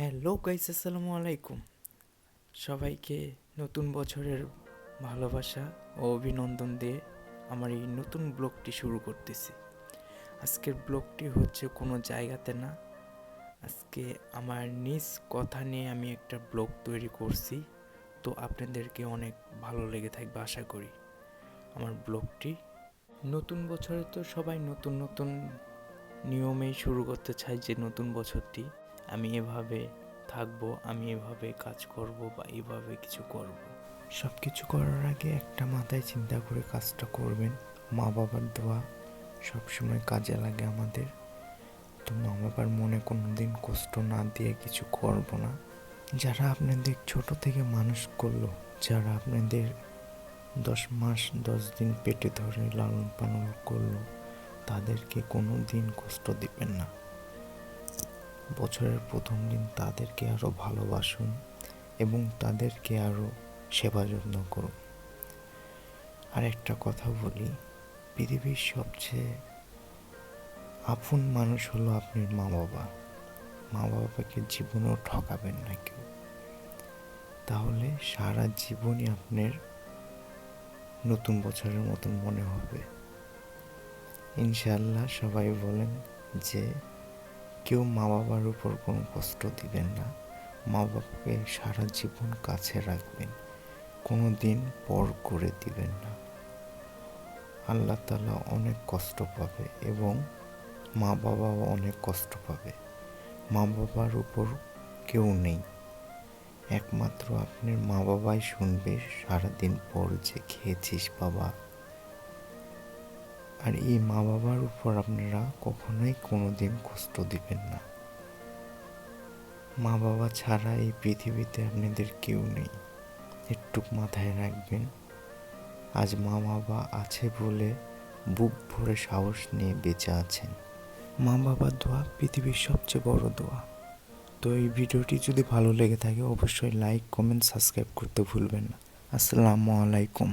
Hello guys, আসসালামু আলাইকুম। সবাইকে নতুন বছরের ভালোবাসা ও অভিনন্দন দিয়ে আমার এই নতুন ব্লগটি শুরু করতেছি। আজকের ব্লগটি হচ্ছে কোনো জায়গাতে না। আজকে আমার নিজ কথা নিয়ে আমি একটা ব্লগ তৈরি করছি। তো আপনাদেরকে অনেক ভালো লেগে থাকবে, আশা করি। আমার ব্লগটি নতুন বছরে তো সবাই নতুন নতুন নিয়মেই শুরু করতে চাই যে নতুন বছরটি। আমি এভাবে থাকব, আমি এভাবে কাজ করব বা এভাবে কিছু করব। সব কিছু করার আগে একটা মাথায় চিন্তা করে কাজটা করবেন। মা বাবার দোয়া সবসময় কাজে লাগে আমাদের। তো মা বাবার মনে কোনো দিন কষ্ট না দিয়ে কিছু করব না। যারা আপনাদের ছোট থেকে মানুষ করল, যারা আপনাদের দশ মাস, দশ দিন পেটে ধরে লালন পালন করল, তাদেরকে কোনো দিন কষ্ট দিবেন না। বছরের প্রথম দিন তাদেরকে আরও ভালোবাসুন এবং তাদেরকে আরও সেবা যত্ন করুন। আর একটা কথা বলি, পৃথিবীর সবচেয়ে আপন মানুষ হলো আপনার মা বাবা মা বাবাকে জীবনেও ঠকাবেন না কেউ। তাহলে সারা জীবনই আপনার নতুন বছরের মতন মনে হবে। ইনশাল্লাহ সবাই বলেন যে কেউ মা বাবার উপর কোনো কষ্ট দিবেন না। মা বাবাকে সারা জীবন কাছে রাখবেন কোনো দিন পর করে দিবেন না। আল্লাহ তালা অনেক কষ্ট পাবে এবং মা বাবাও অনেক কষ্ট পাবে। মা বাবার উপর কেউ নেই। একমাত্র আপনার মা বাবাই শুনবে, সারাদিন পর যে খেয়েছিস বাবা। আর এই মা বাবার উপর আপনারা কখনোই কোনো দিন কষ্ট দিবেন না। মা বাবা ছাড়া এই পৃথিবীতে আপনাদের কেউ নেই। একটু মাথায় রাখবেন, আজ মা বাবা আছে বলে বুক ভরে সাহস নিয়ে বেঁচে আছেন। মা বাবার দোয়া পৃথিবীর সবচেয়ে বড় দোয়া। তো এই ভিডিওটি যদি ভালো লেগে থাকে, অবশ্যই লাইক, কমেন্ট, সাবস্ক্রাইব করতে ভুলবেন না। আসসালামু আলাইকুম।